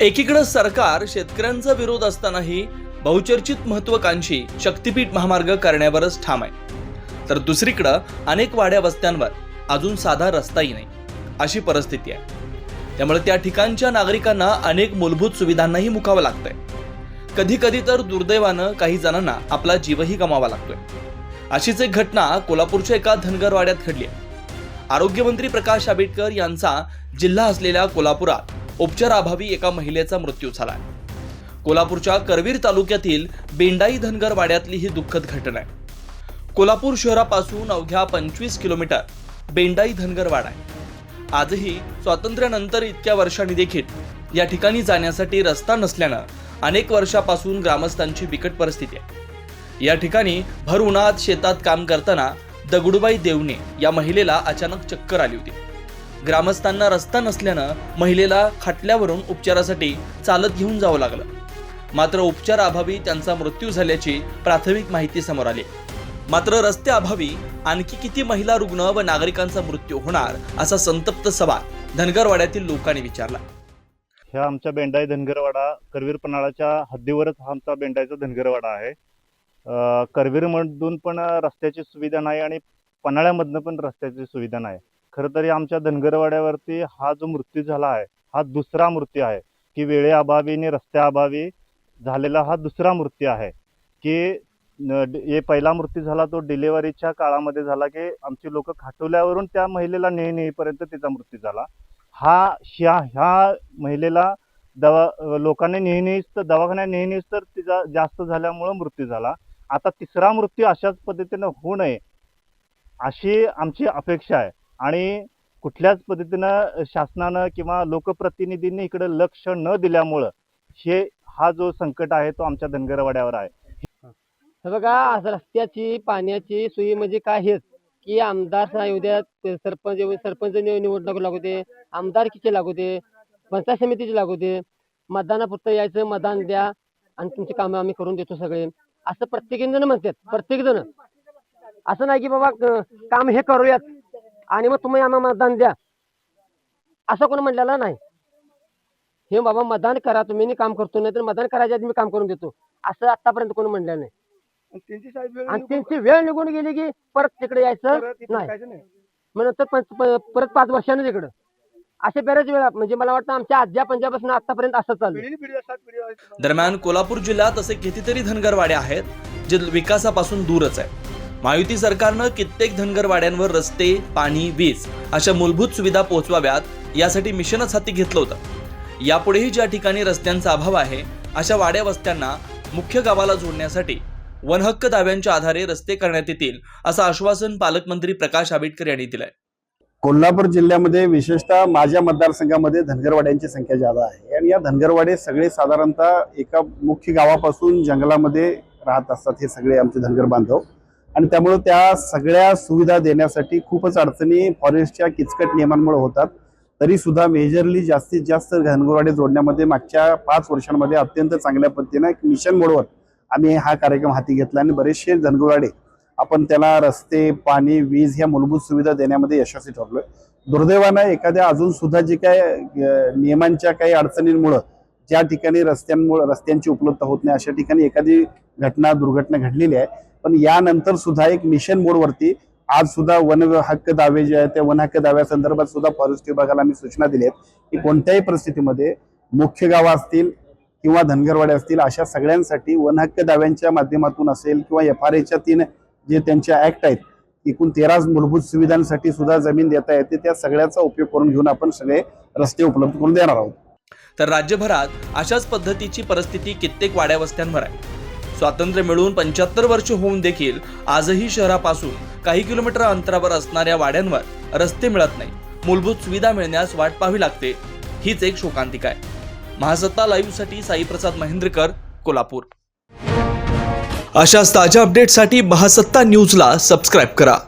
एकीकडे सरकार शेतकऱ्यांचा विरोध असतानाही बहुचर्चित महत्वाकांक्षी शक्तीपीठ महामार्ग करण्यावरच ठाम आहे. तर दुसरीकडं अनेक वाड्या वस्त्यांवर अजून साधा रस्ताही नाही अशी परिस्थिती आहे. त्यामुळे त्या ठिकाणच्या नागरिकांना अनेक मूलभूत सुविधांनाही मुकावं लागतंय. कधी कधी तर दुर्दैवानं काही जणांना आपला जीवही गमावा लागतोय. अशीच एक घटना कोल्हापूरच्या एका धनगरवाड्यात घडली आहे. आरोग्यमंत्री प्रकाश आंबेडकर यांचा जिल्हा असलेल्या कोल्हापुरात उपचाराअभावी एका महिलेचा मृत्यू झाला. कोल्हापूरच्या करवीर तालुक्यातील बेंडाई धनगर वाड्यातली ही दुःखद घटना आहे. कोल्हापूर शहरापासून अवघ्या पंचवीस किलोमीटर बेंडाई धनगर वाडा आहे. आजही स्वातंत्र्यानंतर इतक्या वर्षांनी देखील या ठिकाणी जाण्यासाठी रस्ता नसल्यानं अनेक वर्षापासून ग्रामस्थांची बिकट परिस्थिती आहे. या ठिकाणी भर उन्हात शेतात काम करताना दगडूबाई देवणे या महिलेला अचानक चक्कर आली होती. ग्रामस्थांना रस्ता नसल्यानं महिलेला खाटल्यावरून उपचारासाठी चालत घेऊन जावं लागलं. मात्र उपचाराअभावी त्यांचा मृत्यू झाल्याची प्राथमिक माहिती समोर आली. मात्र रस्त्याअभावी आणखी किती महिला रुग्ण व नागरिकांचा मृत्यू होणार असा संतप्त सवाल धनगरवाड्यातील लोकांनी विचारला. ह्या आमच्या बेंडाई धनगरवाडा करवीर पन्हाळाच्या हद्दीवरच हा आमचा बेंडाईचा धनगरवाडा आहे. करवीरमधून पण रस्त्याची सुविधा नाही आणि पन्हाळ्यामधनं पण रस्त्याची सुविधा नाही. खरं तरी आमच्या धनगरवाड्यावरती हा जो मृत्यू झाला आहे हा दुसरा मृत्यू आहे की वेळेअभावी आणि रस्त्याअभावी झालेला हा दुसरा मृत्यू आहे की न- ड- हे पहिला मृत्यू झाला तो डिलेवरीच्या काळामध्ये झाला की आमची लोक खाटवल्यावरून त्या महिलेला नेह नेईपर्यंत तिचा मृत्यू झाला. हा ह्या ह्या महिलेला दवा लोकांनी नेहमीच तर दवाखान्यात नेहमीच तर तिचा जास्त झाल्यामुळं मृत्यू झाला. आता तिसरा मृत्यू अशाच पद्धतीनं होऊ नये अशी आमची अपेक्षा आहे. आणि कुठल्याच पद्धतीनं शासनानं किंवा लोकप्रतिनिधींनी इकडे लक्ष न दिल्यामुळं हे हा जो संकट आहे तो आमच्या धनगरवाड्यावर आहे. हे बघा आज रस्त्याची पाण्याची सोयी म्हणजे काय हेच? की आमदार उद्या सरपंच सरपंच निवडणूक लागू दे आमदारकीचे लागू दे पंचायत समितीचे लागू दे मतदानापुरतं यायचं मतदान द्या आणि तुमची कामं आम्ही करून देतो सगळे. असं प्रत्येक जण म्हणतात प्रत्येक जण असं नाही की बाबा काम हे करूयात. आणि मग तुम्ही आम्हाला मतदान द्या. असं कोण म्हणलेलं नाही. हे बाबा मतदान करा तुम्ही मी काम करतो नाही तर मतदान करायच्या आधी मी काम करून देतो. असं आतापर्यंत कोणी म्हणलेलं नाही. आणि त्यांची वेळ निघून गेली की परत तिकडे यायचं नाही. मग नंतर पंच- प- परत पाच वर्षांनी तिकडं असे बरेच वेळा म्हणजे मला वाटतं आमच्या आज्या पंजाबपासून आतापर्यंत असं चालू आहे. दरम्यान कोल्हापूर जिल्ह्यात असे कितीतरी धनगरवाडे आहेत जे विकासापासून दूरच आहे महायुती सरकारनं कित्येक धनगरवाड्यांवर रस्ते पाणी वीज अशा मूलभूत सुविधा पोहोचवाव्यात यासाठी मिशनच हाती घेतलं होतं. यापुढेही ज्या ठिकाणी रस्त्यांचा अभाव आहे अशा वाड्या वस्त्यांना मुख्य गावाला जोडण्यासाठी वनहक्क दाव्यांच्या आधारे रस्ते करण्यात येतील असं आश्वासन पालकमंत्री प्रकाश आंबेडकर यांनी दिलंय. कोल्हापूर जिल्ह्यामध्ये विशेषतः माझ्या मतदारसंघामध्ये धनगरवाड्यांची संख्या जादा आहे. आणि या धनगरवाडे सगळे साधारणतः एका मुख्य गावापासून जंगलामध्ये राहत असतात हे सगळे आमचे धनगर बांधव. आणि त्यामुळे त्या सगळ्या सुविधा देण्यासाठी खूपच अडचणी फॉरेस्टच्या किचकट नियमांमुळे होतात. तरी सुद्धा मेजरली जास्तीत जास्त धनगरवाडे जोडण्यामध्ये मागच्या पाच वर्षांमध्ये अत्यंत चांगल्या पद्धतीनं एक मिशन मोडवर आम्ही हा कार्यक्रम हाती घेतला आणि बरेचसे धनगरवाडे आपण त्याला रस्ते पाणी वीज ह्या मूलभूत सुविधा देण्यामध्ये यशस्वी ठरलोय. दुर्दैवानं एखाद्या अजून सुद्धा जे काय नियमांच्या काही अडचणींमुळं ज्या ठिकाणी रस्त्यांमुळे रस्त्यांची उपलब्धता होत नाही अशा ठिकाणी एखादी घटना दुर्घटना घडलेली आहे पण यानंतर सुद्धा एक मिशन मोडवरती आज सुद्धा वन हक्क दावे जे आहेत त्या वन हक्क दाव्यासंदर्भात सुद्धा फॉरेस्ट विभागाला आम्ही सूचना दिल्या आहेत की कोणत्याही परिस्थितीमध्ये मुख्य गावं असतील किंवा धनगरवाडे असतील अशा सगळ्यांसाठी वन हक्क दाव्यांच्या माध्यमातून असेल किंवा एफ आर एच्या तीन जे त्यांचे ऍक्ट आहेत एकूण तेरा मूलभूत सुविधांसाठी सुद्धा जमीन देता येते त्या सगळ्याचा उपयोग करून घेऊन आपण सगळे रस्ते उपलब्ध करून देणार आहोत. तर राज्यभरात अशाच पद्धतीची परिस्थिती कित्येक वाड्या वस्त्यांवर आहे. स्वातंत्र्य मिळवून पंच्याहत्तर वर्ष होऊन देखील आजही शहरापासून काही किलोमीटर अंतरावर असणाऱ्या वाड्यांवर रस्ते मिळत नाही. मूलभूत सुविधा मिळण्यास वाट पाहावी लागते. हीच एक शोकांतिका आहे. महासत्ता लाईव्हसाठी साईप्रसाद महेंद्रकर कोल्हापूर. अशाच ताज्या अपडेटसाठी महासत्ता न्यूजला सबस्क्राईब करा.